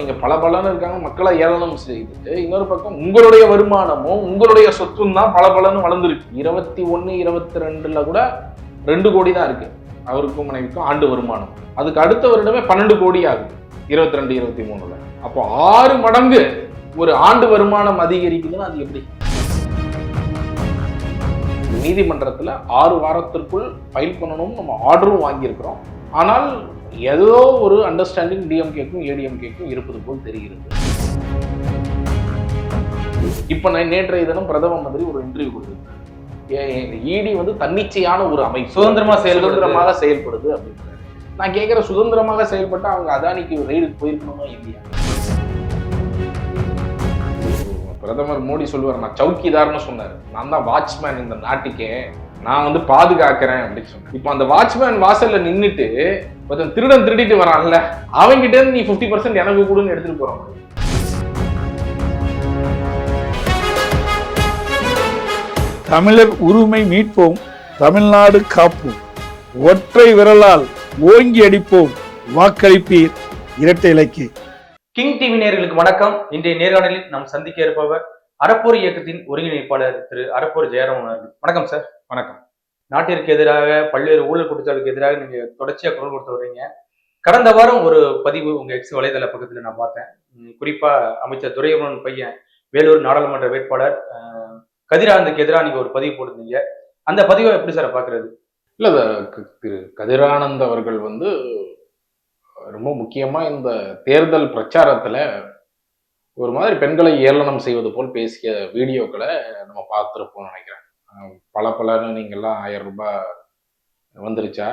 நீங்கள் பல பலன்னு இருக்காங்க மக்களை ஏளனம் செய்துட்டு இன்னொரு பக்கம் உங்களுடைய வருமானமும் உங்களுடைய சொத்தும் தான் பல பலன்னு வளர்ந்துருக்கு. இருபத்தி ஒன்று இருபத்தி ரெண்டுல கூட ரெண்டு கோடி தான் இருக்கு. அவருக்கும் மனைவிக்கும் ஆண்டு வருமானம். அதுக்கு அடுத்த வருடமே பன்னெண்டு கோடி ஆகுது இருபத்தி ரெண்டு இருபத்தி மூணுல. அப்போ ஆறு மடங்கு ஒரு ஆண்டு வருமானம் அதிகரிக்குதுன்னா அது எப்படி? நீதிமன்றத்தில் ஆறு வாரத்திற்குள் ஃபைல் பண்ணணும்னு நம்ம ஆர்டரும் வாங்கியிருக்கிறோம். ஆனால் ஏதோ ஒரு அண்டர்ஸ்டாண்டிங் டிஎம்கேக்கும் ஏடிஎம்கேக்கும் இருப்பது போல் தெரிகிறது. இப்ப நான் நேற்றைய தினம் பிரதம மந்திரி ஒரு இன்டர்வியூ கொடுத்திருக்காரு இடி வந்து தன்னிச்சையான ஒரு அமைப்பு. சுதந்திரமா செயல்படுது. சுதந்திரமாக செயல்படுது அப்படின்றாரு. நான் கேட்கிற சுதந்திரமாக செயல்பட்டா அவங்க அதானிக்கு ரெய்டுக்கு போயிருக்கணுமா இல்லையா? பிரதமர் மோடி சொல்லுவார் நான் சவுக்கிதார்னு சொன்னார். நான் தான் வாட்ச்மேன் இந்த நாட்டுக்கே. நான் வந்து பாதுகாக்கிறேன் அப்படின்னு சொன்னேன் இப்போ அந்த வாட்ச்மேன் வாசல்ல நின்னுட்டு ஒருத்தன் திருடன் திருடிட்டு வரான்ல அவன்கிட்ட இருந்து நீ 50% பர்சன்ட் எனக்கு கொடுன்னு எடுத்துட்டு போறான். தமிழர் உரிமை மீட்போம் தமிழ்நாடு காப்போம். ஒற்றை விரலால் ஓங்கி அடிப்போம் வாக்களிப்பீர் இரட்டை இலக்கிய கிங் டிவி நேயர்களுக்கு வணக்கம். இன்றைய நேர்காணலில் நாம் சந்திக்க இருப்பவர் அறப்போர் இயக்கத்தின் ஒருங்கிணைப்பாளர் திரு அறப்போர் ஜெயராமன் அவர்கள். வணக்கம் சார். வணக்கம். நாட்டிற்கு எதிராக பல்வேறு ஊழல் குற்றச்சாட்டுக்கு எதிராக நீங்க தொடர்ச்சியா குரல் கொடுத்து வர்றீங்க. கடந்த வாரம் ஒரு பதிவு உங்க எக்ஸ் வலைதள பக்கத்துல நான் பார்த்தேன். குறிப்பா அமைச்சர் துரையவன் பையன் வேலூர் நாடாளுமன்ற வேட்பாளர் கதிரானந்துக்கு எதிராக நீங்க ஒரு பதிவு போட்டிருந்தீங்க. அந்த பதிவை எப்படி சார் பாக்குறது இல்ல திரு கதிரானந்த் அவர்கள் வந்து ரொம்ப முக்கியமா இந்த தேர்தல் பிரச்சாரத்துல ஒரு மாதிரி பெண்களை ஏளனம் செய்வது போல் பேசிய வீடியோக்களை நம்ம பார்த்துருப்போம்னு நினைக்கிறேன். பல பலன்னு நீங்கெல்லாம் ஆயிரம் ரூபாய் வந்துருச்சா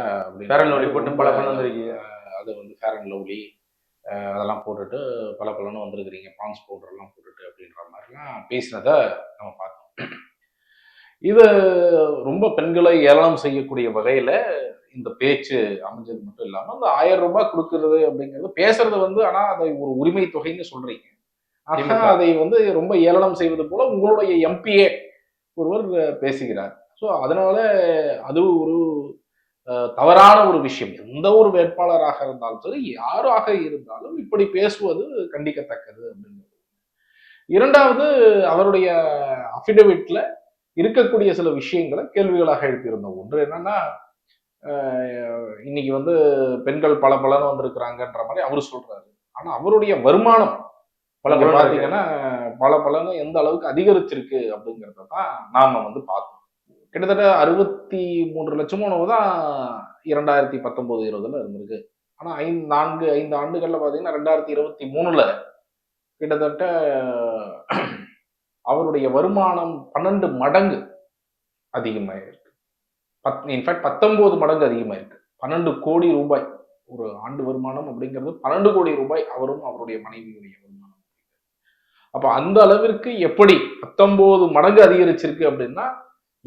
Fair and Lovely போட்டு பல பலன்னு வந்திருக்கீங்க. அது வந்து ஃபேர் அண்ட் லவ்லி அதெல்லாம் போட்டுட்டு பல பலன்னு வந்திருக்கிறீங்க பான்ஸ் பவுடர்லாம் போட்டுட்டு அப்படின்ற மாதிரிலாம் பேசினதை நம்ம பார்த்தோம் இது ரொம்ப பெண்களை ஏளனம் செய்யக்கூடிய வகையில இந்த பேச்சு அமைஞ்சது மட்டும் இல்லாம அந்த ஆயிரம் ரூபாய் கொடுக்கறது அப்படிங்கிறது பேசுறது வந்து ஆனா அதை ஒரு உரிமை தொகைன்னு சொல்றீங்க ஆனா திமுக. அதை வந்து ரொம்ப ஏளனம் செய்வது போல உங்களுடைய எம்பிஏ ஒருவர் பேசுகிறார். ஸோ அதனால அது ஒரு தவறான ஒரு விஷயம். எந்த ஒரு வேட்பாளராக இருந்தாலும் சரி யாராக இருந்தாலும் இப்படி பேசுவது கண்டிக்கத்தக்கது அப்படிங்கிறது இரண்டாவது அவருடைய அஃபிடவிட்ல இருக்கக்கூடிய சில விஷயங்களை கேள்விகளாக எழுப்பியிருந்தோம். ஒன்று என்னன்னா இன்னைக்கு வந்து பெண்கள் பல பலன்னு வந்திருக்கிறாங்கன்ற மாதிரி அவர் சொல்றாரு. ஆனா அவருடைய வருமானம் பல நீங்க பலன் பாத்தீங்கன்னா பல பலன்னு எந்த அளவுக்கு அதிகரிச்சிருக்கு அப்படிங்கிறத தான் நாம வந்து பார்த்தோம். கிட்டத்தட்ட அறுபத்தி மூன்று லட்சமோ தான் இரண்டாயிரத்தி பத்தொன்பது இருபதுல இருந்திருக்கு. ஆனா ஐந்து நான்கு ஐந்து ஆண்டுகள்ல பாத்தீங்கன்னா ரெண்டாயிரத்தி இருபத்தி மூணுல கிட்டத்தட்ட அவருடைய வருமானம் பன்னெண்டு மடங்கு அதிகமாயிருக்கு. பத் இன்ஃபேக்ட் பத்தொன்பது மடங்கு அதிகமாயிருக்கு. பன்னெண்டு கோடி ரூபாய் ஒரு ஆண்டு வருமானம் அப்படிங்கிறது பன்னெண்டு கோடி ரூபாய் அவரும் அவருடைய மனைவியுடைய வருமானம். அப்ப அந்த அளவிற்கு எப்படி பத்தொன்பது மடங்கு அதிகரிச்சிருக்கு அப்படின்னா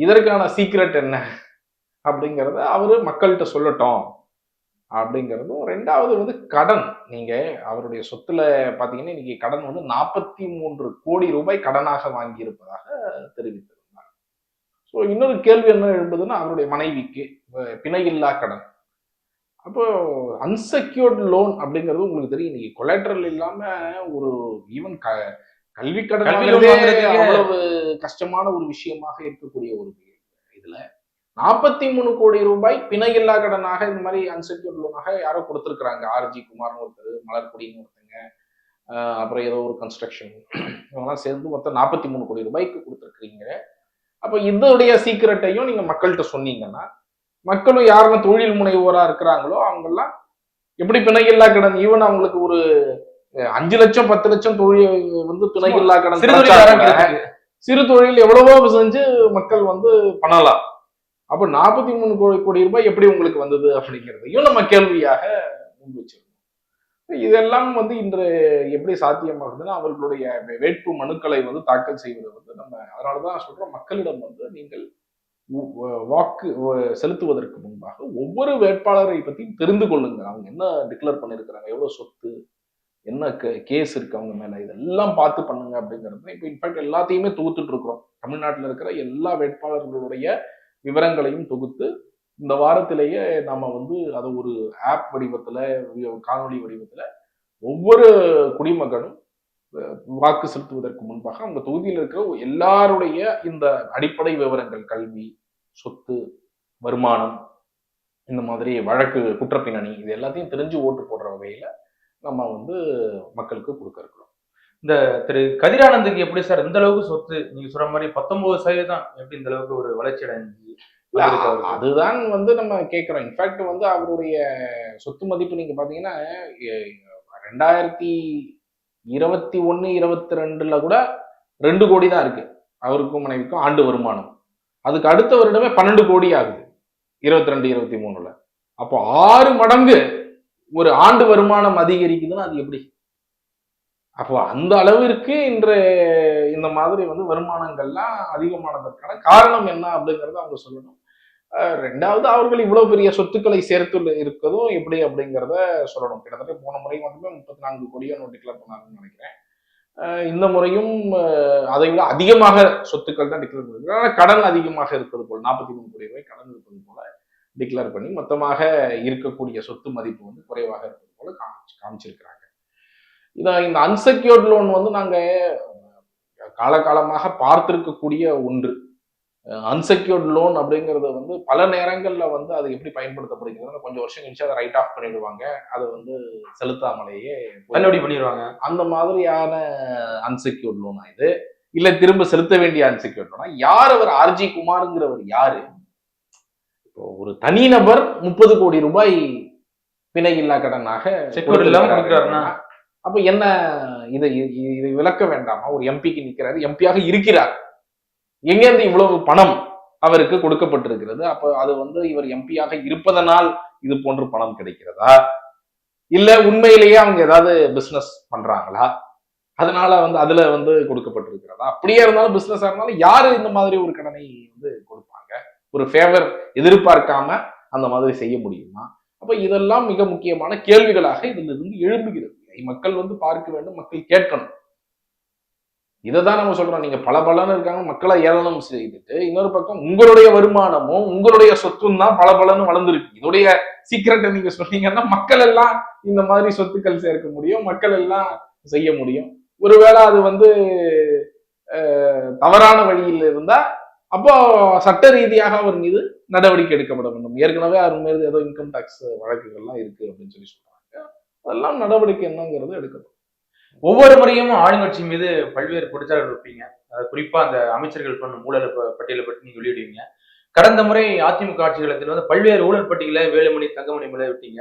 இதற்கான சீக்ரெட் என்ன? அப்படிங்கிறத அவரு மக்கள்கிட்ட சொல்லட்டும். அப்படிங்கிறதும் ரெண்டாவது வந்து கடன். நீங்க அவருடைய சொத்துல பாத்தீங்கன்னா இன்னைக்கு கடன் வந்து நாற்பத்தி மூன்று கோடி ரூபாய் கடனாக வாங்கியிருப்பதாக தெரிவித்திருந்தார். ஸோ இன்னொரு கேள்வி என்ன எழும்புதுன்னா அவருடைய மனைவிக்கு பிணையில்லா கடன். அப்போ அன்செக்யூர்ட் லோன் அப்படிங்கிறது உங்களுக்கு தெரியும். இன்னைக்கு கொலாட்ரல் இல்லாம ஒரு ஈவன் க கல்வி கடன் அவ்வளவு கஷ்டமான ஒரு விஷயமாக இருக்கக்கூடிய ஒரு இதுல நாற்பத்தி மூணு கோடி ரூபாய் பிணையில்லா கடனாக இந்த மாதிரி அன்செக்யூர்ட் லோனாக யாரோ கொடுத்துருக்காங்க ஆர்ஜி குமார்னு ஒருத்தர் மலர்கொடின்னு ஒருத்தங்க. அப்புறம் ஏதோ ஒரு கன்ஸ்ட்ரக்ஷன் இவங்கெல்லாம் சேர்ந்து மொத்தம் நாற்பத்தி மூணு கோடி ரூபாய்க்கு கொடுத்துருக்கீங்க அப்போ இதோடைய சீக்கிரட்டையும் நீங்க மக்கள்கிட்ட சொன்னீங்கன்னா மக்களும் யாரெல்லாம் தொழில் முனைவோரா இருக்கிறாங்களோ அவங்கெல்லாம் எப்படி பிணையில்லா கடன் ஈவன் அவங்களுக்கு ஒரு அஞ்சு லட்சம் பத்து லட்சம் தொழில் வந்து பிணையில்லா கடன் சிறு தொழில் எவ்வளவோ செஞ்சு மக்கள் வந்து பண்ணலாம். அப்ப நாற்பத்தி மூணு கோடி கோடி ரூபாய் எப்படி உங்களுக்கு வந்தது அப்படிங்கிறதையும் நம்ம கேள்வியாக முன் வச்சிருக்கோம் இதெல்லாம் வந்து இன்று எப்படி சாத்தியமாகுதுன்னா அவர்களுடைய வேட்பு மனுக்களை வந்து தாக்கல் செய்வது வந்து நம்ம அதனாலதான் சொல்றோம் மக்களிடம் வந்து நீங்கள் வாக்கு செலுத்துவதற்கு முன்பாக ஒவ்வொரு வேட்பாளரை பத்தியும் தெரிந்து கொள்ளுங்க அவங்க என்ன டிக்ளேர் பண்ணியிருக்கிறாங்க எவ்வளவு சொத்து? என்ன கேஸ் இருக்கு அவங்க மேல? இதெல்லாம் பார்த்து பண்ணுங்க அப்படிங்கிறது இப்போ இன்ஃபேக்ட் எல்லாத்தையுமே தொகுத்துட்டு இருக்கிறோம். தமிழ்நாட்டில் இருக்கிற எல்லா வேட்பாளர்களுடைய விவரங்களையும் தொகுத்து இந்த வாரத்திலேயே நாம வந்து அதை ஒரு ஆப் வடிவத்துல காணொலி காணொளி வடிவத்துல ஒவ்வொரு குடிமகனும் வாக்கு செலுத்துவதற்கு முன்பாக அவங்க தொகுதியில் இருக்கிற எல்லாருடைய இந்த அடிப்படை விவரங்கள் கல்வி சொத்து வருமானம் இந்த மாதிரி வழக்கு குற்றப்பின்னணி இது எல்லாத்தையும் தெரிஞ்சு ஓட்டு போடுற வகையில நம்ம வந்து மக்களுக்கு கொடுக்க இருக்கிறோம். திரு கதிரானந்துக்கு எப்படி சார் இந்த அளவுக்கு சொத்து? நீங்க சொல்ற மாதிரி பத்தொன்பது சதவீதம் எப்படி இந்த அளவுக்கு ஒரு வளர்ச்சி அடைஞ்சு அதுதான் வந்து நம்ம கேட்கிறோம். இன்ஃபேக்ட் வந்து அவருடைய சொத்து மதிப்பு நீங்க பாத்தீங்கன்னா ரெண்டாயிரத்தி இருபத்தி ஒன்னு இருபத்தி ரெண்டுல கூட ரெண்டு கோடி தான் இருக்கு. அவருக்கும் மனைவிக்கும் ஆண்டு வருமானம். அதுக்கு அடுத்த வருடமே பன்னெண்டு கோடி ஆகுது. இருபத்தி ரெண்டு இருபத்தி மூணுல. அப்போ ஆறு மடங்கு ஒரு ஆண்டு வருமானம் அதிகரிக்குதுன்னா அது எப்படி? அப்போ அந்த அளவிற்கு இன்று இந்த மாதிரி வந்து வருமானங்கள்லாம் அதிகமானதற்கான காரணம் என்ன அப்படிங்கிறத அவங்க சொல்லணும். ரெண்டாவது அவர்கள் இவ்வளவு பெரிய சொத்துக்களை சேர்த்து இருக்கதோ எப்படி அப்படிங்கிறத சொல்லணும். கிட்டத்தட்ட போன முறை மட்டுமே முப்பத்தி நான்கு கோடியோ நோட் டிக்ளேர் பண்ணாங்கன்னு நினைக்கிறேன். இந்த முறையும் அதை விட அதிகமாக சொத்துக்கள் தான் டிக்ளேர் பண்ணிருக்காங்க ஆனால் கடன் அதிகமாக இருப்பது போல் நாற்பத்தி மூணு கோடி ரூபாய் கடன் இருப்பது போல. டிக்ளேர் பண்ணி மொத்தமாக இருக்கக்கூடிய சொத்து மதிப்பு வந்து குறைவாக இருப்பது போல காமிச்சு காமிச்சிருக்கிறாங்க. இதான் இந்த அன்செக்யூர்ட் லோன் வந்து நாங்க காலகாலமாக பார்த்திருக்கக்கூடிய ஒன்று. அன்செக்யூர்ட் லோன் அப்படிங்கிறது வந்து பல நேரங்கள்ல வந்து அது எப்படி பயன்படுத்தப்படுகிறது கொஞ்சம் வருஷம் கழிச்சு அதை ரைட் ஆஃப் பண்ணிடுவாங்க. அதை வந்து செலுத்தாமலேயே தள்ளுபடி பண்ணிடுவாங்க. அந்த மாதிரியான அன்செக்யூர்ட் லோனா இது. இல்ல திரும்ப செலுத்த வேண்டிய அன்செக்யூர்ட் லோனா யார் அவர் ஆர்ஜி குமாருங்கிறவர் யாரு? ஒரு தனிநபர் முப்பது கோடி ரூபாய் பிணை இல்லா கடனாக? அப்ப என்ன இதை இதை விளக்க வேண்டாமா? ஒரு எம்பிக்கு நிக்கிறாரு எம்பியாக இருக்கிறார். எங்கேருந்து இவ்வளவு பணம் அவருக்கு கொடுக்கப்பட்டிருக்கிறது? அப்ப அது வந்து இவர் எம்பியாக இருப்பதனால் இது போன்று பணம் கிடைக்கிறதா? இல்ல உண்மையிலேயே அவங்க ஏதாவது பிசினஸ் பண்றாங்களா? அதனால வந்து அதுல வந்து கொடுக்கப்பட்டிருக்கிறதா? அப்படியே இருந்தாலும் பிசினஸா இருந்தாலும் யாரு இந்த மாதிரி ஒரு கடனை வந்து கொடுப்பாங்க ஒரு ஃபேவர் எதிர்பார்க்காம அந்த மாதிரி செய்ய முடியுமா? அப்ப இதெல்லாம் மிக முக்கியமான கேள்விகளாக இதிலிருந்து எழும்புகிறது. மக்கள் வந்து பார்க்க வேண்டும் மக்கள் கேட்கணும். இதை தான் நம்ம சொல்றோம். நீங்க பல பலன்னு இருக்காங்க. மக்களை ஏளனம் செய்துட்டு இன்னொரு பக்கம் உங்களுடைய வருமானமும் உங்களுடைய சொத்தும் தான் பல பலன்னு வளர்ந்துருக்கு. இதோடைய சீக்கிரட்டை நீங்க சொன்னீங்கன்னா மக்கள் எல்லாம் இந்த மாதிரி சொத்துக்கள் சேர்க்க முடியும் மக்கள் எல்லாம் செய்ய முடியும். ஒருவேளை அது வந்து தவறான வழியில் இருந்தா அப்போ சட்ட ரீதியாக அவர் மீது நடவடிக்கை எடுக்கப்பட வேண்டும். ஏற்கனவே அவர் மீது ஏதோ இன்கம் டேக்ஸ் வழக்குகள்லாம் இருக்கு அப்படின்னு சொல்லி சொல்றாங்க. அதெல்லாம் நடவடிக்கை என்னங்கிறது எடுக்கணும் ஒவ்வொரு முறையும் ஆளுங்கட்சி மீது பல்வேறு குற்றச்சாட்டுகள் வைப்பீங்க. குறிப்பா அந்த அமைச்சர்கள் பண்ணும் ஊழல் பட்டியலை பற்றி நீங்க வெளியிடுவீங்க. கடந்த முறை அதிமுக ஆட்சி காலத்தில் வந்து பல்வேறு ஊழல் பட்டியலை வேலுமணி தங்கமணி மேல விட்டீங்க.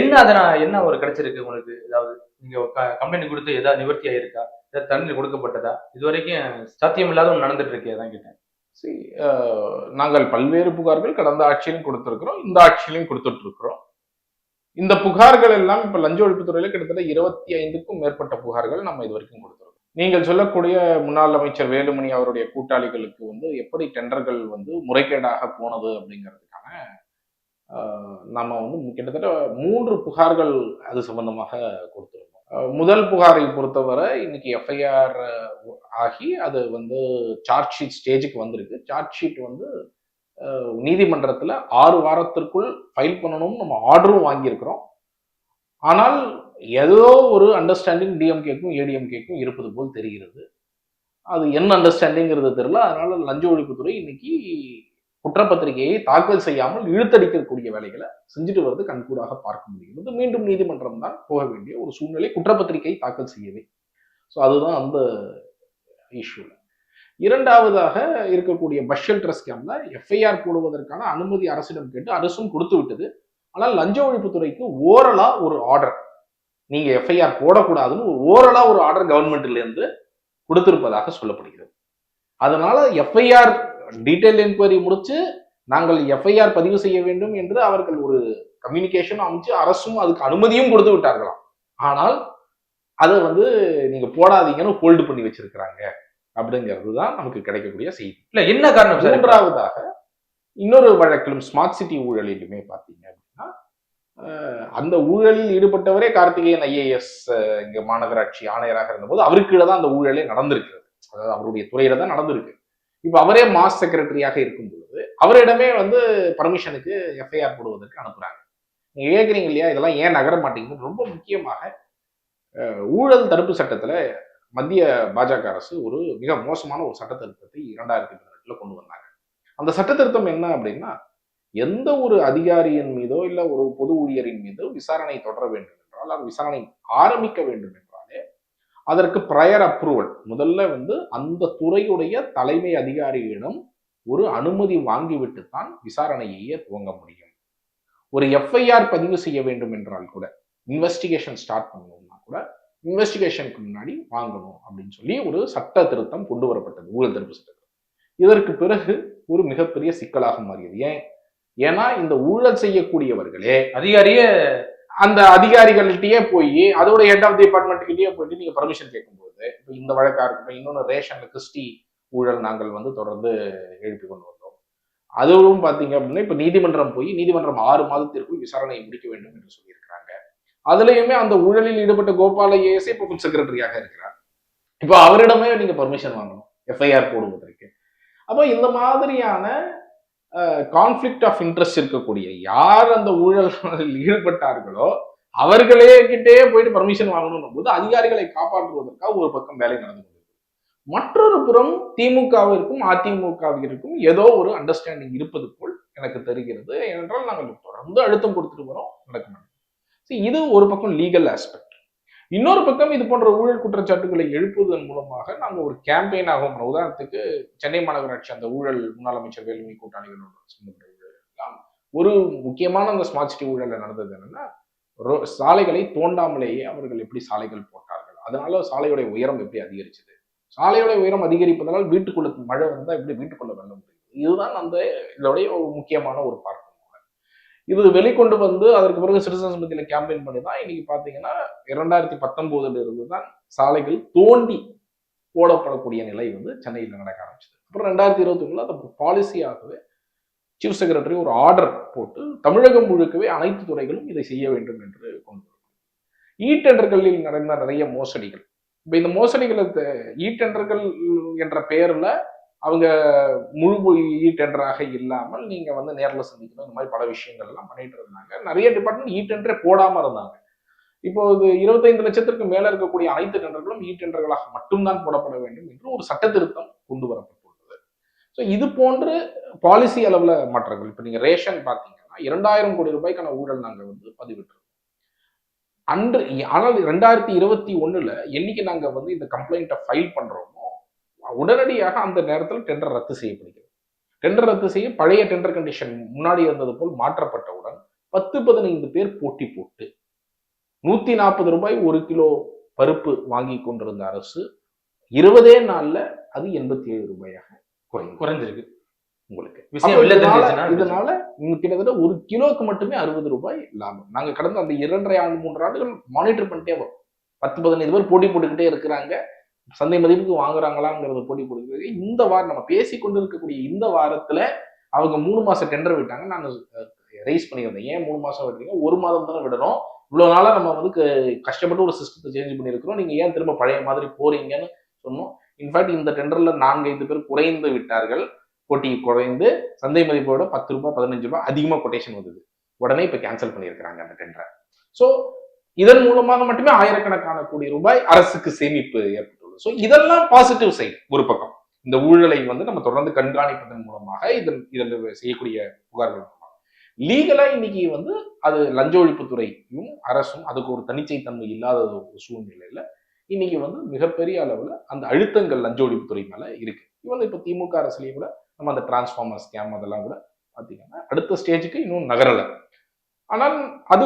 என்ன அதனா என்ன ஒரு கிடைச்சிருக்கு உங்களுக்கு? ஏதாவது நீங்க கம்ப்ளைண்ட் கொடுத்து ஏதாவது நிவர்த்தி ஆயிருக்கா? ஏதாவது தண்ணீர் கொடுக்கப்பட்டதா? இது வரைக்கும் சாத்தியம் இல்லாத ஒன்று நடந்துட்டு இருக்கே தான் கேட்டேன். See, நாங்கள் பல்வேறு புகார்கள் கடந்த ஆட்சியிலும் கொடுத்துருக்குறோம். இந்த ஆட்சியிலையும் கொடுத்துட்டு இருக்கிறோம் இந்த புகார்கள் எல்லாம் இப்போ லஞ்ச ஒழிப்புத்துறையில கிட்டத்தட்ட இருபத்தி ஐந்துக்கும் மேற்பட்ட புகார்கள் நம்ம இது வரைக்கும் கொடுத்துருக்கோம். நீங்கள் சொல்லக்கூடிய முன்னாள் அமைச்சர் வேலுமணி அவருடைய கூட்டாளிகளுக்கு வந்து எப்படி டெண்டர்கள் வந்து முறைகேடாக போனது அப்படிங்கிறதுக்கான நம்ம வந்து கிட்டத்தட்ட மூன்று புகார்கள் அது சம்பந்தமாக கொடுத்துருக்கோம். முதல் புகாரை பொறுத்தவரை இன்னைக்கு எஃப்ஐஆர் ஆகி அது வந்து சார்ஜ் ஷீட் ஸ்டேஜுக்கு வந்திருக்கு. சார்ஜ் ஷீட் வந்து நீதிமன்றத்தில் ஆறு வாரத்திற்குள் ஃபைல் பண்ணணும்னு நம்ம ஆர்டரும் வாங்கியிருக்கிறோம். ஆனால் ஏதோ ஒரு அண்டர்ஸ்டாண்டிங் டிஎம்கேக்கும் ஏடிஎம்கேக்கும் இருப்பது போல் தெரிகிறது. அது என்ன அண்டர்ஸ்டாண்டிங்கிறது தெரியல. அதனால லஞ்ச ஒழிப்புத்துறை இன்னைக்கு குற்றப்பத்திரிகையை தாக்கல் செய்யாமல் இழுத்தடிக்கக்கூடிய வேலைகளை செஞ்சுட்டு வருது கண்கூடாக பார்க்க முடிகிறது மீண்டும் நீதிமன்றம் தான் போக வேண்டிய ஒரு சூழ்நிலை. குற்றப்பத்திரிகையை தாக்கல் செய்யவே. ஸோ அதுதான் அந்த இஷ்யூ இரண்டாவதாக இருக்கக்கூடிய பஸ் ஷெல்டர் ஸ்கேம்ல எஃப்ஐஆர் போடுவதற்கான அனுமதி அரசிடம் கேட்டு அரசும் கொடுத்து விட்டது. ஆனால் லஞ்ச ஒழிப்புத்துறைக்கு ஓரலா ஒரு ஆர்டர் நீங்க எஃப்ஐஆர் போடக்கூடாதுன்னு ஒரு ஓரலா ஒரு ஆர்டர் கவர்மெண்ட்ல இருந்து கொடுத்திருப்பதாக சொல்லப்படுகிறது. அதனால எஃப்ஐஆர் டீடைல் என்கொயரி முடிச்சு நாங்கள் எஃப்ஐஆர் பதிவு செய்ய வேண்டும் என்று அவர்கள் ஒரு கம்யூனிகேஷன் அமைச்சு அரசும் அதுக்கு அனுமதியும் கொடுத்து விட்டார்களாம். ஆனால் அதை வந்து நீங்க போடாதீங்கன்னு ஹோல்டு பண்ணி வச்சிருக்கிறாங்க அப்படிங்கிறது தான் நமக்கு கிடைக்கக்கூடிய செய்தி. இல்ல என்ன காரணம் மூன்றாவதாக இன்னொரு வழக்கிலும் ஸ்மார்ட் சிட்டி ஊழலிலுமே பார்த்தீங்க அப்படின்னா அந்த ஊழலில் ஈடுபட்டவரே கார்த்திகேயன் ஐஏஎஸ் இங்க மாநகராட்சி ஆணையராக இருந்தபோது அவருக்கு கீழே தான் அந்த ஊழலே நடந்திருக்கிறது. அதாவது அவருடைய துறையில தான் நடந்திருக்கு. இப்போ அவரே மாஸ் செக்ரட்டரியாக இருக்கும் பொழுது அவரிடமே வந்து பர்மிஷனுக்கு எஃப்ஐஆர் போடுவதற்கு அனுப்புறாங்க. நீங்க கேட்குறீங்க இல்லையா? இதெல்லாம் ஏன் நகர மாட்டேங்குது ரொம்ப முக்கியமாக அஹ், ஊழல் தடுப்பு சட்டத்துல மத்திய பாஜக அரசு ஒரு மிக மோசமான ஒரு சட்ட திருத்தத்தை இரண்டாயிரத்தி பதினெட்டுல கொண்டு வந்தாங்க. அந்த சட்ட திருத்தம் என்ன அப்படின்னா எந்த ஒரு அதிகாரியின் மீதோ இல்ல ஒரு பொது ஊழியரின் மீதோ விசாரணை தொடர வேண்டும் என்றால் அது விசாரணை ஆரம்பிக்க வேண்டும் அதற்கு ப்ரையர் அப்ரூவல் முதல்ல வந்து அந்த துறையுடைய தலைமை அதிகாரியிடம் ஒரு அனுமதி வாங்கிவிட்டு தான் விசாரணையையே துவங்க முடியும். ஒரு எஃப்ஐஆர் பதிவு செய்ய வேண்டும் என்றால் கூட இன்வெஸ்டிகேஷன் ஸ்டார்ட் பண்ணணும்னா கூட இன்வெஸ்டிகேஷனுக்கு முன்னாடி வாங்கணும் அப்படின்னு சொல்லி ஒரு சட்ட திருத்தம் கொண்டு வரப்பட்டது ஊழல் தடுப்பு சட்டத்தில் இதற்கு பிறகு ஒரு மிகப்பெரிய சிக்கலாக மாறியது. ஏன்? ஏன்னா இந்த ஊழல் செய்யக்கூடியவர்களே அதிகாரியே அந்த அதிகாரிகள்கிட்டயே போய் அதோட ஹெட் ஆஃப் டிபார்ட்மெண்ட் கிட்டயே போயிட்டு நீங்க பர்மிஷன் கேட்கும்போது இப்போ இந்த வழக்கா இருக்கட்டும் இன்னொன்று ரேஷன்ல கிறிஸ்டி ஊழல் நாங்கள் வந்து தொடர்ந்து எழுப்பி கொண்டு வந்தோம். அதுவும் பார்த்தீங்க அப்படின்னா இப்போ நீதிமன்றம் போய் நீதிமன்றம் ஆறு மாதத்திற்குள் விசாரணையை முடிக்க வேண்டும் என்று சொல்லியிருக்கிறாங்க. அதுலயுமே அந்த ஊழலில் ஈடுபட்ட கோபால ஏஎஸ் இப்போ ஃபுட் செக்ரட்டரியாக இருக்கிறார். இப்போ அவரிடமே நீங்க பர்மிஷன் வாங்கணும் எஃப்ஐஆர் போடுவதற்கு அப்போ இந்த மாதிரியான கான்ஃப்ளிக்ட் ஆஃப் இன்ட்ரெஸ்ட் இருக்கக்கூடிய யார் அந்த ஊழல் ஈடுபட்டார்களோ அவர்களே கிட்டே போயிட்டு பர்மிஷன் வாங்கணும் போது அதிகாரிகளை காப்பாற்றுவதற்காக ஒரு பக்கம் வேலை நடந்து மற்றொரு புறம் திமுகவிற்கும் அதிமுகவிற்கும் ஏதோ ஒரு அண்டர்ஸ்டாண்டிங் இருப்பது போல் எனக்கு தெரிகிறது. ஏனென்றால் நாங்கள் தொடர்ந்து அழுத்தம் கொடுத்துட்டு வரோம். நடக்க மாட்டோம் இது ஒரு பக்கம் லீகல் ஆஸ்பெக்ட் இன்னொரு பக்கம் இது போன்ற ஊழல் குற்றச்சாட்டுகளை எழுப்புவதன் மூலமாக நாங்கள் ஒரு கேம்பெயின் ஆகும் உதாரணத்துக்கு சென்னை மாநகராட்சி அந்த ஊழல் முன்னாள் அமைச்சர் வேலுமணி கூட்டாளிகளோட ஒரு முக்கியமான அந்த ஸ்மார்ட் சிட்டி ஊழலில் நடந்தது என்னன்னா ரோ- சாலைகளை தோண்டாமலேயே அவர்கள் எப்படி சாலைகள் போட்டார்கள். அதனால சாலையுடைய உயரம் எப்படி அதிகரிச்சது? சாலையோட உயரம் அதிகரிப்பதனால் வீட்டுக்குள்ள மழை வந்தால் எப்படி வீட்டுக்குள்ள வெள்ள முடியும் இதுதான் அந்த இதோடைய ஒரு முக்கியமான ஒரு பார்க்கும் இது வெளிக்கொண்டு வந்து அதற்கு பிறகு சிட்டிசன்ஸ் மத்தியில் கேம்பெயின் பண்ணி தான் இன்னைக்கு பார்த்தீங்கன்னா இரண்டாயிரத்தி பத்தொன்பதுல இருந்து தான் சாலைகள் தோண்டி போடப்படக்கூடிய நிலை வந்து சென்னையில் நடக்க ஆரம்பிச்சது. அப்புறம் ரெண்டாயிரத்தி இருபத்தி ஒன்றில் அது பாலிசியாகவே சீஃப் செக்ரட்டரி ஒரு ஆர்டர் போட்டு தமிழகம் முழுக்கவே அனைத்து துறைகளும் இதை செய்ய வேண்டும் என்று கொண்டு இ டெண்டர்களில் நடந்த நிறைய மோசடிகள். இப்போ இந்த மோசடிகளை இ டெண்டர்கள் என்ற பெயரில் அவங்க முழு இ டெண்டராக இல்லாமல் நீங்கள் வந்து நேரில் சந்திக்கணும். இந்த மாதிரி பல விஷயங்கள் எல்லாம் பண்ணிட்டு இருந்தாங்க. நிறைய டிபார்ட்மெண்ட் இ டெண்டரே போடாமல் இருந்தாங்க. இப்போ இது இருபத்தைந்து லட்சத்திற்கு மேல இருக்கக்கூடிய அனைத்து டெண்டர்களும் இ டெண்டர்களாக மட்டும்தான் போடப்பட வேண்டும் என்று ஒரு சட்ட திருத்தம் கொண்டு வரப்பட்டுள்ளது. ஸோ இது போன்று பாலிசி அளவில் மாற்றங்கள். இப்போ நீங்கள் ரேஷன் பார்த்தீங்கன்னா இரண்டாயிரம் கோடி ரூபாய்க்கான ஊழல் நாங்கள் வந்து பதிவிட்டுருக்கோம். அன்று ஆனால் ரெண்டாயிரத்தி இருபத்தி ஒன்றில் என்னைக்கு நாங்கள் வந்து இந்த கம்ப்ளைண்ட்டை ஃபைல் பண்ணுறோமோ உடனடியாக அந்த நேரத்தில் டெண்டர் ரத்து செய்யப்படுகிறது. டெண்டர் ரத்து செய்ய பழைய டெண்டர் கண்டிஷன் முன்னாடி இருந்தது போல் மாற்றப்பட்டவுடன் பத்து பதினைந்து பேர் போட்டி போட்டு நூத்தி நாற்பது ரூபாய் ஒரு கிலோ பருப்பு வாங்கி கொண்டிருந்த அரசு இருபதே நாள்ல அது எண்பத்தி ஏழு ரூபாயாக குறைந்து குறைஞ்சிருக்கு. உங்களுக்கு. இதனால- கிட்டத்தட்ட ஒரு கிலோக்கு மட்டுமே அறுபது ரூபாய் லாபம். நாங்க கடந்த அந்த இரண்டரை ஆண்டு மூன்று ஆண்டுகள் மானிட்டர் பண்ணிட்டே வரோம். பத்து பதினைந்து பேர் போட்டி போட்டுக்கிட்டே இருக்கிறாங்க. சந்தை மதிப்புக்கு வாங்குறாங்களாங்கிறத போட்டி கொடுக்குறது இந்த வாரம் நம்ம பேசி கொண்டு இருக்கக்கூடிய இந்த வாரத்துல அவங்க மூணு மாசம் டெண்டர் விட்டாங்க. நான் ரைஸ் பண்ணியிருந்தேன். ஏன் மூணு மாசம் விடுறீங்க ஒரு மாதம் தானே விடணும். இவ்வளவு நாளா நம்ம வந்து க- கஷ்டப்பட்டு ஒரு சிஸ்டத்தை சேஞ்ச் பண்ணியிருக்கிறோம். நீங்க ஏன் திரும்ப பழைய மாதிரி போறீங்கன்னு சொன்னோம். இன்ஃபேக்ட் இந்த டெண்டர்ல நான்கு ஐந்து பேர் குறைந்து விட்டார்கள். போட்டி குறைந்து சந்தை மதிப்போட பத்து ரூபாய் பதினஞ்சு ரூபாய் அதிகமா கொட்டேஷன் வந்தது. உடனே இப்ப கேன்சல் பண்ணியிருக்கிறாங்க அந்த டெண்டரை ஸோ இதன் மூலமாக மட்டுமே ஆயிரக்கணக்கான கோடி ரூபாய் அரசுக்கு சேமிப்பு ஏற்பட்டுள்ளது ஸோ இதெல்லாம் பாசிட்டிவ் சைடு ஒரு பக்கம். இந்த ஊழலை வந்து நம்ம தொடர்ந்து கண்காணிப்பதன் மூலமாக இதன் இதில் செய்யக்கூடிய புகார்கள் மூலமாக. லீகலா இன்னைக்கு வந்து அது லஞ்ச ஒழிப்புத்துறையும் அரசும் அதுக்கு ஒரு தனிச்சைத்தன்மை இல்லாத ஒரு சூழ்நிலையில இன்னைக்கு வந்து மிகப்பெரிய அளவுல அந்த அழுத்தங்கள் லஞ்ச ஒழிப்புத்துறை மேல இருக்கு. இவன் இப்ப திமுக அரசுலயும் கூட நம்ம அந்த டிரான்ஸ்ஃபார்மர் ஸ்கேம் அதெல்லாம் கூட பாத்தீங்கன்னா அடுத்த ஸ்டேஜுக்கு இன்னும் நகரலை. ஆனால் அது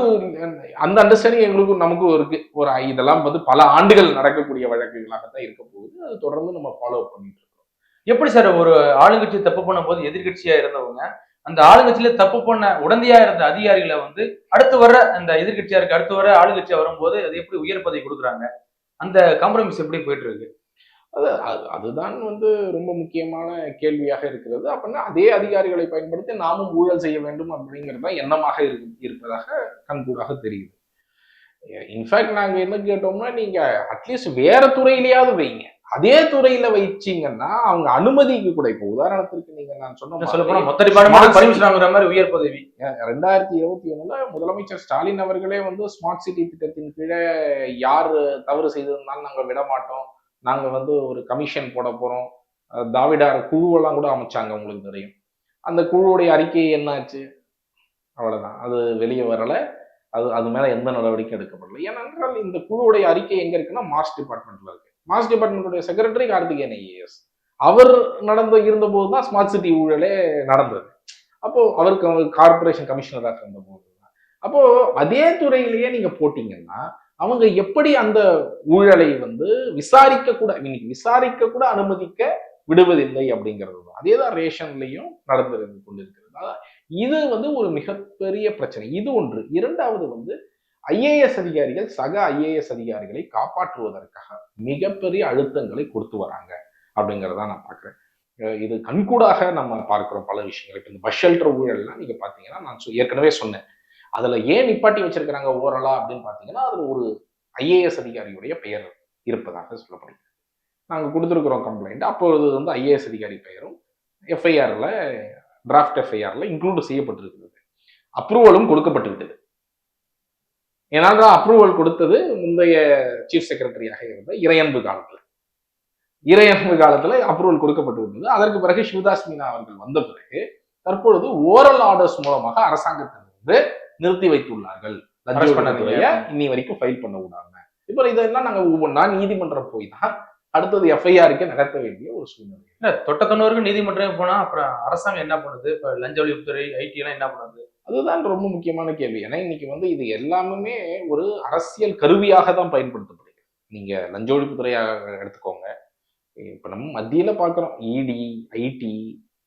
அந்த அண்டர்ஸ்டாண்டிங் எங்களுக்கும் நமக்கும் இருக்கு. ஒரு இதெல்லாம் வந்து பல ஆண்டுகள் நடக்கக்கூடிய வழக்குகளாகத்தான் இருக்க போகுது. அது தொடர்ந்து நம்ம ஃபாலோ பண்ணிட்டு இருக்கோம். எப்படி சார் ஒரு ஆளுங்கட்சி தப்பு பண்ணும்போது எதிர்கட்சியா இருந்தவங்க அந்த ஆளுங்கட்சியில தப்பு பண்ண உடந்தையா இருந்த அதிகாரிகளை வந்து அடுத்து வர அந்த எதிர்க்கட்சியா இருக்கு அடுத்து வர ஆளுங்கட்சியா வரும்போது அது எப்படி உயர் பதவி கொடுக்குறாங்க? அந்த காம்ப்ரமைஸ் எப்படி போயிட்டு இருக்கு? அது அது- அதுதான் வந்து ரொம்ப முக்கியமான கேள்வியாக இருக்கிறது. அப்படின்னா அதே அதிகாரிகளை பயன்படுத்தி நாமும் ஊழல் செய்ய வேண்டும் அப்படிங்கிறது தான் எண்ணமாக இருப்பதாக கண்கூடாக தெரியுது. இன்ஃபேக்ட் நாங்க என்ன கேட்டோம்னா நீங்க அட்லீஸ்ட் வேற துறையிலேயாவது வைங்க. அதே துறையில வச்சீங்கன்னா அவங்க அனுமதிக்கு கூட இப்போ உதாரணத்திற்கு நீங்க நான் சொன்ன சொல்ல மொத்த டிபார்ட்மெண்ட் மாதிரி உயர் பதவி. ரெண்டாயிரத்தி இருபத்தி ஒண்ணுல முதலமைச்சர் ஸ்டாலின் அவர்களே வந்து ஸ்மார்ட் சிட்டி திட்டத்தின் கீழே யார் தவறு செய்திருந்தாலும் நாங்க விட மாட்டோம். நாங்கள் வந்து ஒரு கமிஷன் போட போகிறோம் திராவிடார் குழுவெல்லாம் கூட அமைச்சாங்க உங்களுக்கு தெரியும். அந்த குழுவுடைய அறிக்கை என்னாச்சு? அவ்வளோதான் அது வெளியே வரலை. அது அது மேலே எந்த நடவடிக்கை எடுக்கப்படலை. ஏனென்றால் இந்த குழுவுடைய அறிக்கை எங்கே இருக்குன்னா மாஸ் டிபார்ட்மெண்ட்ல இருக்கு. மாஸ் டிபார்ட்மெண்ட்டுடைய செக்ரட்டரி கார்த்திகேயன் ஐஏஎஸ். அவர் நடந்த இருந்தபோது தான் ஸ்மார்ட் சிட்டி ஊழலே நடந்தது. அப்போது அவருக்கு கார்பரேஷன் கமிஷனராக இருந்த போது அப்போது அதே துறையிலேயே நீங்கள் போட்டிங்கன்னா அவங்க எப்படி அந்த ஊழலை வந்து விசாரிக்க கூட இன்னைக்கு விசாரிக்க கூட அனுமதிக்க விடுவதில்லை அப்படிங்கிறது தான். அதே தான் ரேஷன்லையும் நடந்திருந்து கொண்டிருக்கிறது. இது வந்து ஒரு மிகப்பெரிய பிரச்சனை. இது ஒன்று. இரண்டாவது வந்து ஐஏஎஸ் அதிகாரிகள் சக ஐஏஎஸ் அதிகாரிகளை காப்பாற்றுவதற்காக மிகப்பெரிய அழுத்தங்களை கொடுத்து வராங்க அப்படிங்கிறத நான் பார்க்குறேன். இது கண்கூடாக நம்ம பார்க்குறோம் பல விஷயங்கள். இப்போ இந்த பஸ் ஷெல்டர் ஊழல்லாம் நீங்கள் பார்த்தீங்கன்னா நான் சொ- ஏற்கனவே சொன்னேன். அதுல ஏன் நிப்பாட்டி வச்சிருக்கிறாங்க ஓரலா அப்படின்னு பார்த்தீங்கன்னா அதுல ஒரு ஐஏஎஸ் அதிகாரியுடைய பெயர் இருப்பதாக சொல்லப்படுகிறது. நாங்கள் கொடுத்துருக்குறோம் கம்ப்ளைண்ட் அப்பொழுது வந்து ஐஏஎஸ் அதிகாரி பெயரும் எஃப்ஐஆர்ல டிராஃப்ட் எஃப்ஐஆர்ல இன்க்ளூட் செய்யப்பட்டிருக்கிறது. அப்ரூவலும் கொடுக்கப்பட்டு ஏன்னால் அப்ரூவல் கொடுத்தது முந்தைய சீஃப் செக்ரட்டரியாக இருந்த இறையன்பு காலத்துல. இறையன்பு காலத்துல அப்ரூவல் கொடுக்கப்பட்டு இருந்தது அதற்கு பிறகு சிவதாஸ் மீனா அவர்கள் வந்த பிறகு தற்பொழுது ஓரல் ஆர்டர்ஸ் மூலமாக அரசாங்கத்திலிருந்து நிறுத்தி வைத்துள்ளார்கள். ஒழிப்புத்துறைய பண்ணாதீங்க. இன்னி வரைக்கும் ஃபைல் பண்ண விடாம இப்போ இதெல்லாம் நாங்க ஒவ்வொன்றா நீதிமன்றம் போய் தான் அடுத்தது எஃப்ஐஆருக்கு நகர்த்த வேண்டிய ஒரு சூழ்நிலை. இல்ல தொட்டத்தொண்ணூறுக்கு நீதிமன்றம் போனா அப்புறம் அரசாங்கம் என்ன பண்ணுது? இப்ப லஞ்ச ஒழிப்புத்துறை ஐடி எல்லாம் என்ன பண்ணுது? அதுதான் ரொம்ப முக்கியமான கேள்வி. ஏன்னா இன்னைக்கு வந்து இது எல்லாமே ஒரு அரசியல் கருவியாக தான் பயன்படுத்தப்படுது. நீங்க லஞ்ச ஒழிப்புத்துறையாக எடுத்துக்கோங்க. இப்ப நம்ம மத்தியில பார்க்கிறோம் இடி ஐடி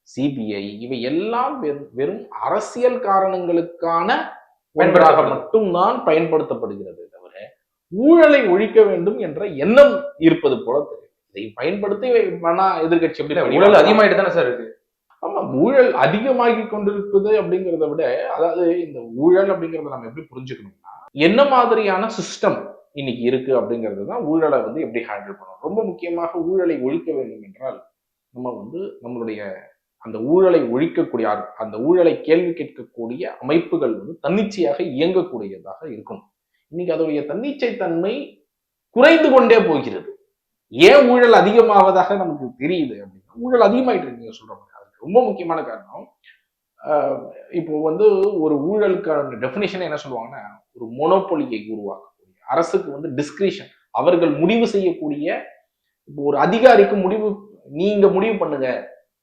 சிபிஐ இவை எல்லாம் வெறும் வெறும் அரசியல் காரணங்களுக்கான பயன்படுத்தப்படுது. மட்டும்தான் பயன்படுத்தப்படுகிறது தவிர ஊழலை ஒழிக்க வேண்டும் என்ற எண்ணம் இருப்பது போல தெரியும் இதை பயன்படுத்தி வேணா எதிர்கட்சி ஊழல். அதிகமாயிட்டு தானே சார் இருக்கு ஆமா ஊழல் அதிகமாகி கொண்டிருப்பது அப்படிங்கிறத விட அதாவது இந்த ஊழல் அப்படிங்கறத நம்ம எப்படி புரிஞ்சுக்கணும்னா என்ன மாதிரியான சிஸ்டம் இன்னைக்கு இருக்கு அப்படிங்கிறது தான் ஊழலை வந்து எப்படி ஹேண்டில் பண்ணணும் ரொம்ப முக்கியமாக ஊழலை ஒழிக்க வேண்டும் என்றால் நம்ம வந்து நம்மளுடைய அந்த ஊழலை ஒழிக்கக்கூடிய அந்த ஊழலை கேள்வி கேட்கக்கூடிய அமைப்புகள் வந்து தன்னிச்சையாக இயங்கக்கூடியதாக இருக்கணும். இன்னைக்கு அதோடைய தன்னிச்சை தன்மை குறைந்து கொண்டே போகிறது. ஏன் ஊழல் அதிகமாவதாக நமக்கு தெரியுது அப்படின்னா ஊழல் அதிகமாயிட்டு இருக்கு நீங்க சொல்ற மாதிரி. அதுக்கு ரொம்ப முக்கியமான காரணம் இப்போ வந்து ஒரு ஊழலுக்கான டெஃபினேஷன் என்ன சொல்லுவாங்கன்னா ஒரு மொனோபொலியை உருவாக்கக்கூடிய அரசுக்கு வந்து டிஸ்கிரிஷன் அவர்கள் முடிவு செய்யக்கூடிய இப்போ ஒரு அதிகாரிக்கு முடிவு நீங்க முடிவு பண்ணுங்க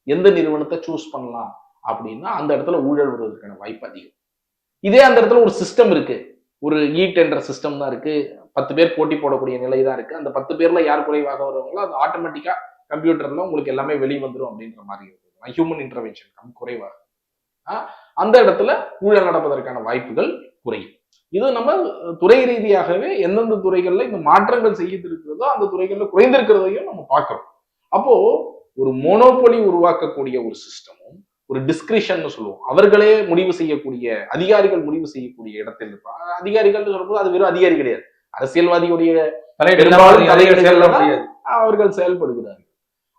எந்த நிறுவனத்தை சூஸ் பண்ணலாம் அப்படின்னா அந்த இடத்துல ஊழல் வருவதற்கான வாய்ப்பு அதிகம். இதே அந்த இடத்துல ஒரு சிஸ்டம் இருக்கு. ஒரு இ டெண்டர் சிஸ்டம் தான் இருக்கு. பத்து பேர் போட்டி போடக்கூடிய நிலை தான் இருக்கு. அந்த பத்து பேர்ல யார் குறைவாக வருவாங்களோ அது ஆட்டோமேட்டிக்கா கம்ப்யூட்டர்ல உங்களுக்கு எல்லாமே வெளியே வந்துடும் அப்படின்ற மாதிரி இருக்கு ஹியூமன் இன்டர்வென்ஷன் கம் குறைவாக. ஆஹ் அந்த இடத்துல ஊழல் நடப்பதற்கான வாய்ப்புகள் குறையும். இது நம்ம துறை ரீதியாகவே எந்தெந்த துறைகள்ல இந்த மாற்றங்கள் செய்து இருக்கிறதோ அந்த துறைகள்ல குறைந்திருக்கிறதையும் நம்ம பார்க்கிறோம். அப்போ ஒரு மோனோபொலி உருவாக்கக்கூடிய ஒரு சிஸ்டமும் ஒரு டிஸ்கிரிஷன் சொல்லுவோம். அவர்களே முடிவு செய்யக்கூடிய அதிகாரிகள் முடிவு செய்யக்கூடிய இடத்தில் இருப்பாங்க அதிகாரிகள் சொல்லும்போது அது வெறும் அதிகாரி கிடையாது. அரசியல்வாதியுடைய அவர்கள் செயல்படுகிறார்கள்.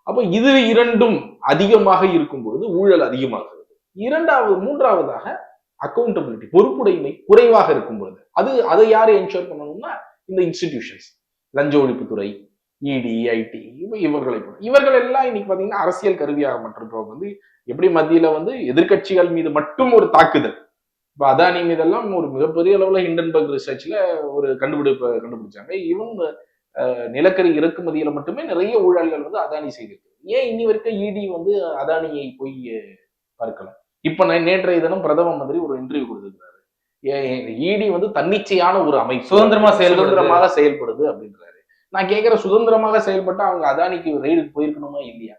அப்போ இது இரண்டும் அதிகமாக இருக்கும் பொழுது ஊழல் அதிகமாகிறது இரண்டாவது மூன்றாவதாக அக்கௌண்டபிலிட்டி பொறுப்புடைமை குறைவாக இருக்கும் பொழுது அது அதை யாரு என்ஷோர் பண்ணணும்னா இந்த இன்ஸ்டிடியூஷன்ஸ் லஞ்ச ஒழிப்புத்துறை இடி ஐடி இவர்களை இவர்கள் எல்லாம் இன்னைக்கு பாத்தீங்கன்னா அரசியல் கருவியாக மட்டும் வந்து எப்படி மத்தியில வந்து எதிர்க்கட்சிகள் மீது மட்டும் ஒரு தாக்குதல். இப்ப அதானி மீதெல்லாம் ஒரு மிகப்பெரிய அளவுல ஹிண்டன்பர்க் ரிசர்ச்ல ஒரு கண்டுபிடிப்பை கண்டுபிடிச்சாங்க. இவங்க நிலக்கரி இறக்குமதியில மட்டுமே நிறைய ஊழல்கள் வந்து அதானி செய்திருக்கு. ஏன் இன்னி வரைக்கும் இடி வந்து அதானியை போய் அஹ், பார்க்கல? இப்ப நான் நேற்றைய தினம் பிரதம மந்திரி ஒரு இன்டர்வியூ கொடுத்திருக்காரு இடி வந்து தன்னிச்சையான ஒரு அமைப்பு. சுதந்திரமா. சுதந்திரமாக செயல்படுது அப்படின்றாரு. நான் கேட்கிற சுதந்திரமாக செயல்பட்டு அவங்க அதானிக்கு ரெய்டுக்கு போயிருக்கணுமா இல்லையா?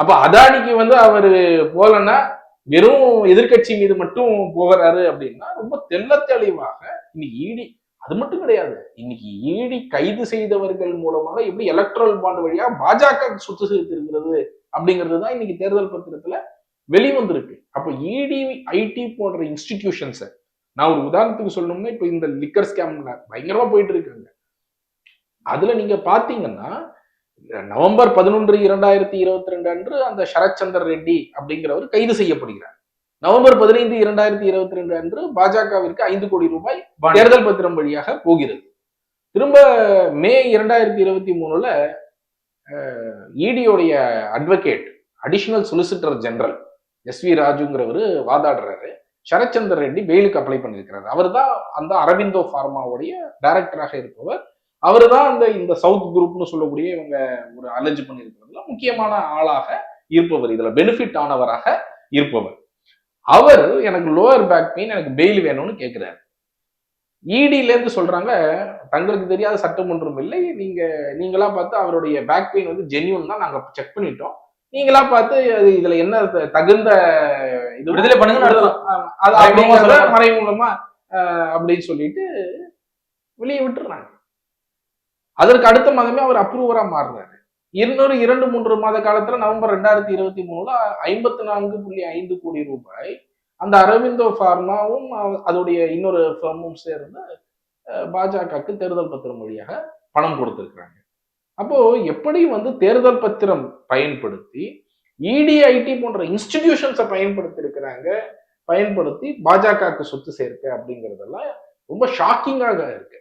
அப்ப அதானிக்கு வந்து அவர் போலன்னா வெறும் எதிர்க்கட்சி மீது மட்டும் போகிறாரு அப்படின்னா ரொம்ப தெள்ள தெளிவாக இன்னைக்கு ஈடி அது மட்டும் கிடையாது. இன்னைக்கு ஈடி கைது செய்தவர்கள் மூலமாக எப்படி எலக்ட்ரல் பாண்ட் வழியா பாஜக சொத்து சேர்த்திருக்கிறது அப்படிங்கிறது தான் இன்னைக்கு தேர்தல் பத்திரத்துல வெளிவந்திருக்கு. அப்ப இடி ஐடி போன்ற இன்ஸ்டிடியூஷன்ஸை நான் ஒரு உதாரணத்துக்கு சொல்லணும்னா இப்ப இந்த லிக்கர் ஸ்கேம் பயங்கரமா போயிட்டு இருக்காங்க. அதுல நீங்க பாத்தீங்கன்னா நவம்பர் பதினொன்று இரண்டாயிரத்தி இருபத்தி ரெண்டு அன்று அந்த சரத்சந்தர் ரெட்டி அப்படிங்கிறவர் கைது செய்யப்படுகிறார். நவம்பர் பதினைந்து இரண்டாயிரத்தி இருபத்தி ரெண்டு அன்று பாஜகவிற்கு ஐந்து கோடி ரூபாய். தேர்தல் பத்திரம் வழியாக போகிறது. திரும்ப மே இரண்டாயிரத்தி இருபத்தி மூணுல இடியோடைய advocate additional solicitor general S V ராஜுங்கிறவர் வாதாடுறாரு. சரத்சந்தர் ரெட்டி பெயிலுக்கு அப்ளை பண்ணியிருக்கிறாரு. அவர் தான் அந்த அரவிந்தோ ஃபார்மாவுடைய டைரக்டராக இருப்பவர். அவர் தான் அந்த இந்த சவுத் குரூப்னு சொல்லக்கூடிய இவங்க ஒரு அலர்ஜி பண்ணியிருக்கிறதுல முக்கியமான ஆளாக இருப்பவர். இதுல பெனிஃபிட் ஆனவராக இருப்பவர். அவர் எனக்கு லோவர் பேக் பெயின் எனக்கு பெயில் வேணும்னு கேட்கிறாரு இடில இருந்து சொல்றாங்க தங்களுக்கு தெரியாத சட்டம் ஒன்றும் இல்லை. நீங்க நீங்களா பார்த்து அவருடைய பேக் பெயின் வந்து ஜென்யூன் தான் நாங்க செக் பண்ணிட்டோம். நீங்களா பார்த்து அது இதுல என்ன தகுந்த இது விடுதலை சொல்றாங்க. மறைமுகமா ஆஹ், அப்படின்னு சொல்லிட்டு வெளியே விட்டுறாங்க. அதற்கு அடுத்த மாதமே அவர் அப்ரூவரா மாறுறாரு. இன்னொரு இரண்டு மூன்று மாத காலத்துல நவம்பர் ரெண்டாயிரத்தி இருபத்தி மூணுல ஐம்பத்தி நான்கு புள்ளி ஐந்து கோடி ரூபாய் அந்த அரவிந்தோ ஃபார்மாவும் அதோடைய இன்னொரு ஃபர்மும் சேர்ந்து பாஜகவுக்கு தேர்தல் பத்திரம் வழியாக பணம் கொடுத்துருக்குறாங்க. அப்போ எப்படி வந்து தேர்தல் பத்திரம் பயன்படுத்தி இடிஐடி போன்ற இன்ஸ்டிடியூஷன்ஸை பயன்படுத்தி இருக்கிறாங்க பயன்படுத்தி பாஜகவுக்கு சொத்து சேர்க்க அப்படிங்கிறதெல்லாம் ரொம்ப ஷாக்கிங்காக இருக்கு.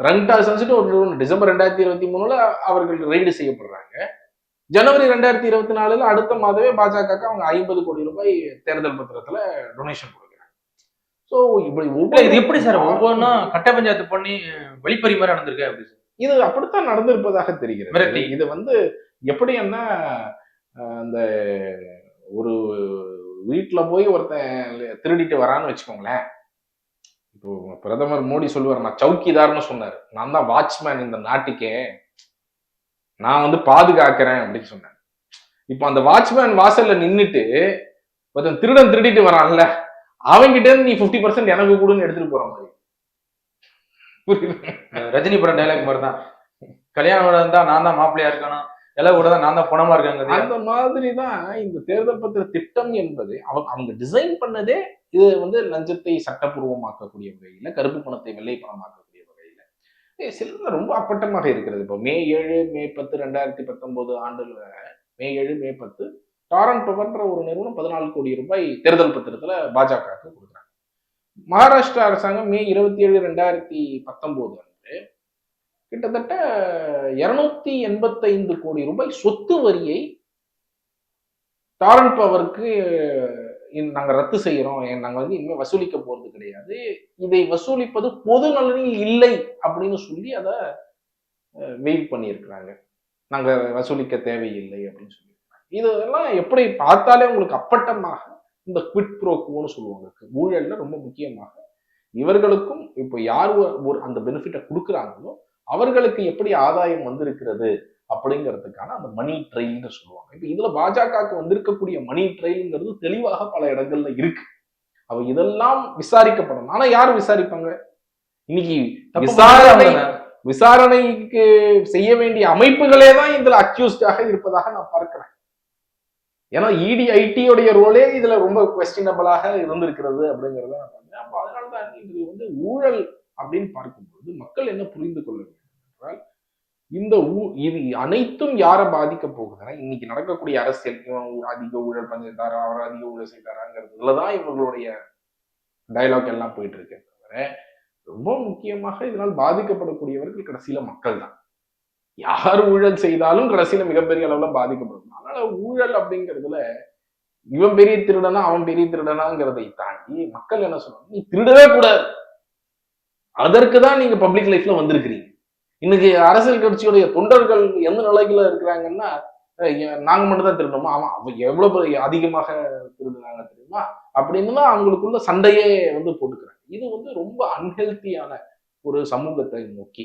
ரங்டா சென்சிட்டு ஒரு நிறுவனம் டிசம்பர் ரெண்டாயிரத்தி இருபத்தி மூணுல அவர்கள் ரெய்டு செய்யப்படுறாங்க. ஜனவரி ரெண்டாயிரத்தி இருபத்தி நாலுல அடுத்த மாதமே பாஜகவுக்கு அவங்க ஐம்பது கோடி ரூபாய் தேர்தல் பத்திரத்துல டொனேஷன் கொடுக்குறாங்க. ஸோ இப்படி ஒவ்வொரு இது எப்படி சார் ஒவ்வொன்றும் கட்ட பஞ்சாயத்து பண்ணி வெளிப்பறி மாதிரி நடந்திருக்கு அப்படி இது அப்படித்தான் நடந்திருப்பதாக தெரிகிறது. இது வந்து எப்படின்னா அஹ், அந்த ஒரு வீட்டுல போய் ஒருத்தன் திருடிட்டு வரான்னு வச்சுக்கோங்களேன். இப்போ பிரதமர் மோடி சொல்லுவார் நான் சவுக்கிதார்னு சொன்னார். நான் தான் வாட்ச்மேன் இந்த நாட்டுக்கே. நான் வந்து பாதுகாக்கிறேன் அப்படின்னு சொன்னேன் இப்போ அந்த வாட்ச்மேன் வாசல்ல நின்னுட்டு ஒருத்தன் திருடன் திருடிட்டு வரான்ல அவன்கிட்ட இருந்து நீ 50% பர்சன்ட் எனக்கு கூடுன்னு எடுத்துட்டு போற மாதிரி. புரியுது? ரஜினி படம் டைலாக் மாதிரி தான் கல்யாணம் தான் நான் தான் மாப்பிள்ளையா இருக்கணும். எல்லாம் கூட தான் நான் தான் பணமா இருக்காங்க அந்த மாதிரி தான் இந்த தேர்தல் பத்திர திட்டம் என்பது அவங்க அவங்க டிசைன் பண்ணதே இது வந்து லஞ்சத்தை சட்டப்பூர்வமாக்கக்கூடிய வகையில கருப்பு பணத்தை வெள்ளை பணமாக்கக்கூடிய வகையில. சில ரொம்ப அப்பட்டமாக இருக்கிறது. இப்போ மே ஏழு மே பத்து ரெண்டாயிரத்தி பத்தொன்பது ஆண்டுல மே ஏழு மே பத்து டாரன் பவர்ன்ற ஒரு நிறுவனம் பதினாலு கோடி ரூபாய் தேர்தல் பத்திரத்துல பாஜகவுக்கு கொடுக்குறாங்க. மகாராஷ்டிரா அரசாங்கம் மே இருபத்தி ஏழு ரெண்டாயிரத்தி பத்தொன்பது கிட்டத்தட்ட இருநூத்தி எண்பத்தைந்து கோடி ரூபாய் சொத்து வரியை டாரன் பவருக்கு நாங்கள் ரத்து செய்கிறோம் நாங்கள் வந்து இனிமேல் வசூலிக்க போகிறது கிடையாது. இதை வசூலிப்பது பொது நலனில் இல்லை அப்படின்னு சொல்லி அதை வெயிட் பண்ணியிருக்கிறாங்க. நாங்கள் வசூலிக்க தேவையில்லை அப்படின்னு சொல்லி. இதெல்லாம் எப்படி பார்த்தாலே உங்களுக்கு அப்பட்டமாக இந்த குவிட் ப்ரோக்குன்னு சொல்லுவாங்க. ஊழலில் ரொம்ப முக்கியமாக இவர்களுக்கும் இப்போ யார் ஒரு- ஒரு அந்த பெனிஃபிட்டை கொடுக்குறாங்களோ அவர்களுக்கு எப்படி ஆதாயம் வந்திருக்கிறது அப்படிங்கிறதுக்கான அந்த மணி ட்ரெயில்னு சொல்லுவாங்க. இப்போ இதுல பாஜகவுக்கு வந்திருக்கக்கூடிய மணி ட்ரெயில்ங்கிறது தெளிவாக பல இடங்கள்ல இருக்கு. அவ இதெல்லாம் விசாரிக்கப்படணும். ஆனா யார் விசாரிப்பாங்க? இன்னைக்கு விசாரணை. விசாரணைக்கு செய்ய வேண்டிய அமைப்புகளே தான் இதுல அக்யூஸ்டாக இருப்பதாக நான் பார்க்கிறேன். ஏன்னா E இடி ஐடியோடைய ரோலே இதுல ரொம்ப கொஸ்டினபிளாக இருந்திருக்கிறது அப்படிங்கறத நான் பார்த்தேன் அப்போ அதனாலதான் இது வந்து ஊழல் அப்படின்னு பார்க்கும்போது மக்கள் என்ன புரிந்து கொள்ள வேண்டும் என்றால் இந்த ஊ- இது அனைத்தும் யாரை பாதிக்க போகுதுன்னா இன்னைக்கு நடக்கக்கூடிய அரசியல் இவன் அதிக ஊழல் பண்ணியிருந்தாரா அவர் அதிக ஊழல் செய்தாராங்கிறதுலதான் இவர்களுடைய இவங்களுடைய டயலாக் எல்லாம் போயிட்டு இருக்கே தவிர ரொம்ப முக்கியமாக இதனால் பாதிக்கப்படக்கூடியவர்கள் கடைசியில மக்கள் தான் யார் ஊழல் செய்தாலும் கடைசியில மிகப்பெரிய அளவுல பாதிக்கப்படும். அதனால ஊழல் அப்படிங்கிறதுல இவன் பெரிய திருடனா அவன் பெரிய திருடனாங்கிறதை தாண்டி மக்கள் என்ன சொல்றாங்க நீ திருடவே கூடாது. அதற்கு தான் நீங்க பப்ளிக் லைஃப்ல வந்திருக்கிறீங்க. இன்னைக்கு அரசியல் கட்சியுடைய தொண்டர்கள் எந்த நிலையில இருக்கிறாங்கன்னா நாங்க மட்டும் தான் திருடணுமா? அவன் அவன் எவ்வளவு அதிகமாக திருடுறாங்க தெரியுமா? அப்படின்னு தான் அவங்களுக்குள்ள சண்டையே வந்து போட்டுக்கிறாங்க. இது வந்து ரொம்ப அன்ஹெல்த்தியான ஒரு சமூகத்தை நோக்கி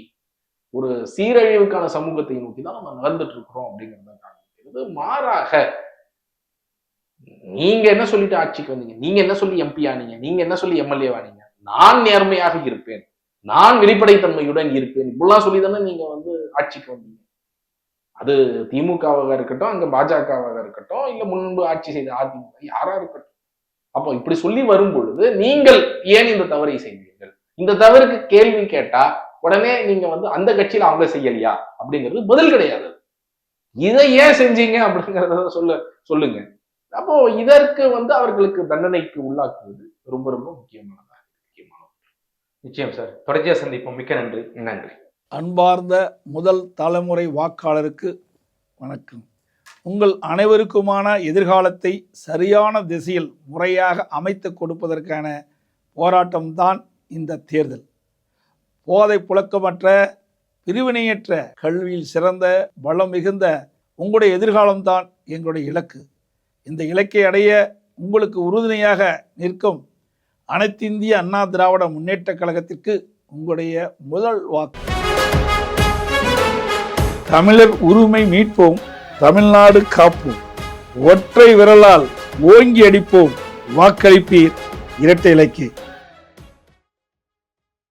ஒரு சீரழிவுக்கான சமூகத்தை நோக்கி தான் நம்ம நடந்துட்டு இருக்கிறோம் அப்படிங்கிறத காண்பிக்கிறது மாறாக நீங்க என்ன சொல்லிட்டு ஆட்சிக்கு வந்தீங்க? நீங்க என்ன சொல்லி எம்பி ஆனீங்க? நீங்க என்ன சொல்லி எம்எல்ஏ ஆனீங்க நான் நேர்மையாக இருப்பேன். நான் வெளிப்படைத்தன்மையுடன் இருப்பேன். இப்படிலாம் சொல்லி தானே நீங்க வந்து ஆட்சிக்கு வந்தீங்க. அது திமுகவாக இருக்கட்டும் அங்க பாஜகவாக இருக்கட்டும் இல்ல முன்பு ஆட்சி செய்த அதிமுக யாரா இருக்கட்டும். அப்போ இப்படி சொல்லி வரும் பொழுது நீங்கள் ஏன் இந்த தவறை செய்தீர்கள் இந்த தவறுக்கு கேள்வி கேட்டா உடனே நீங்க வந்து அந்த கட்சியில அவங்க செய்யலையா? அப்படிங்கிறது பதில் கிடையாது. இதை ஏன் செஞ்சீங்க அப்படிங்கறத சொல்ல சொல்லுங்க. அப்போ இதற்கு வந்து அவர்களுக்கு தண்டனைக்கு உள்ளாக்குவது ரொம்ப ரொம்ப முக்கியமானதா முக்கியமானது? நிச்சயம் சார் தொடர்ச்சியா சந்திப்போம். மிக்க நன்றி. நன்றி. அன்பார்ந்த முதல் தலைமுறை வாக்காளருக்கு வணக்கம். உங்கள் அனைவருக்குமான எதிர்காலத்தை சரியான திசையில் முறையாக அமைத்து கொடுப்பதற்கான போராட்டம்தான் இந்த தேர்தல். போதை புழக்கமற்ற பிரிவினையற்ற கல்வியில் சிறந்த வளம் மிகுந்த உங்களுடைய எதிர்காலம்தான் எங்களுடைய இலக்கு. இந்த இலக்கை அடைய உங்களுக்கு உறுதுணையாக நிற்கும் அனைத்திந்திய அண்ணா திராவிட முன்னேற்றக் கழகத்திற்கு உங்களுடைய முதல் வாக்கு. தமிழர் உரிமை மீட்போம் தமிழ்நாடு காப்போம். ஒற்றை விரலால் ஓங்கி அடிப்போம். வாக்களிப்பீர் இரட்டை இலக்கிய